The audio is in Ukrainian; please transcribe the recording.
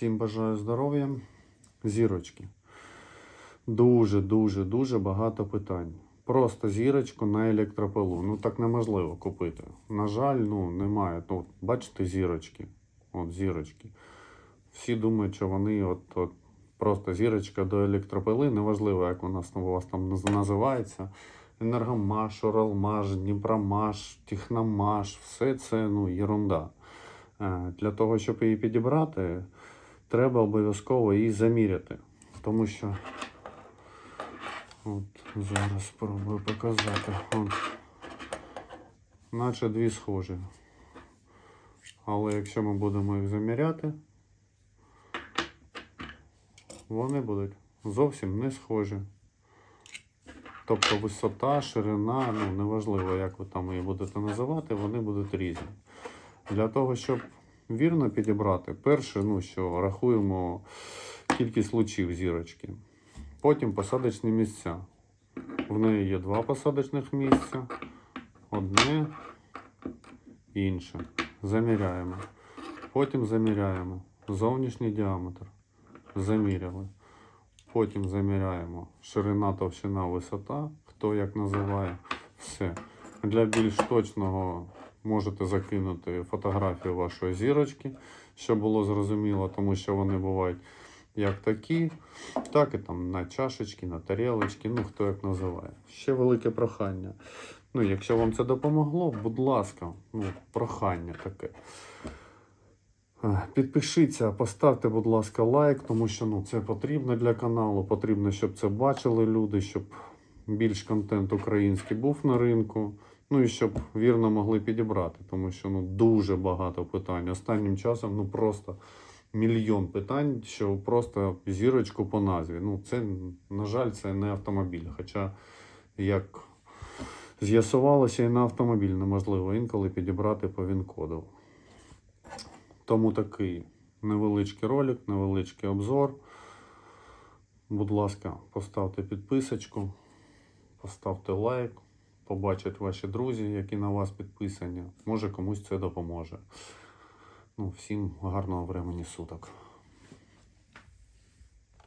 Всім бажаю здоров'я. Зірочки. Дуже, дуже, багато питань. Просто зірочку на електропилу. Ну так неможливо купити. На жаль, ну немає. Ну, бачите зірочки. От зірочки. Всі думають, що вони от, от просто зірочка до електропили. Неважливо, як вона у вас там називається. Енергомаш, Уралмаш, Дніпромаш, Техномаш, все це ну, єрунда. Е, Для того, щоб її підібрати, треба обов'язково її заміряти. Тому що от зараз спробую показати. От, наче дві схожі. Але якщо ми будемо їх заміряти, вони будуть зовсім не схожі. Тобто висота, ширина, ну неважливо, як ви там її будете називати, вони будуть різні. Для того, щоб вірно підібрати, перше, ну що рахуємо кількість лучів зірочки. Потім посадочні місця. В неї є два посадочних місця, одне інше. Заміряємо. Потім заміряємо зовнішній діаметр. Заміряли. Потім заміряємо ширина, товщина, висота, хто як називає. Все. Для більш точного можете закинути фотографію вашої зірочки, щоб було зрозуміло, тому що вони бувають як такі, так і там на чашечки, на тарілочки, ну хто як називає. Ще велике прохання. Ну, якщо вам це допомогло, будь ласка, ну, прохання таке. Е, Підпишіться, поставте, будь ласка, лайк, тому що ну, це потрібно для каналу. Потрібно, щоб це бачили люди, щоб більш контент український був на ринку. Ну і щоб вірно могли підібрати, тому що ну, дуже багато питань. Останнім часом ну, просто мільйон питань, що просто зірочку по назві. Ну, це, на жаль, це не автомобіль. Хоча, як з'ясувалося, і на автомобіль неможливо інколи підібрати по він-коду. Тому такий невеличкий ролик, невеличкий обзор. Будь ласка, поставте підписочку, поставте лайк, побачать ваші друзі, які на вас підписані. Може комусь це допоможе. Ну, всім гарного времені суток.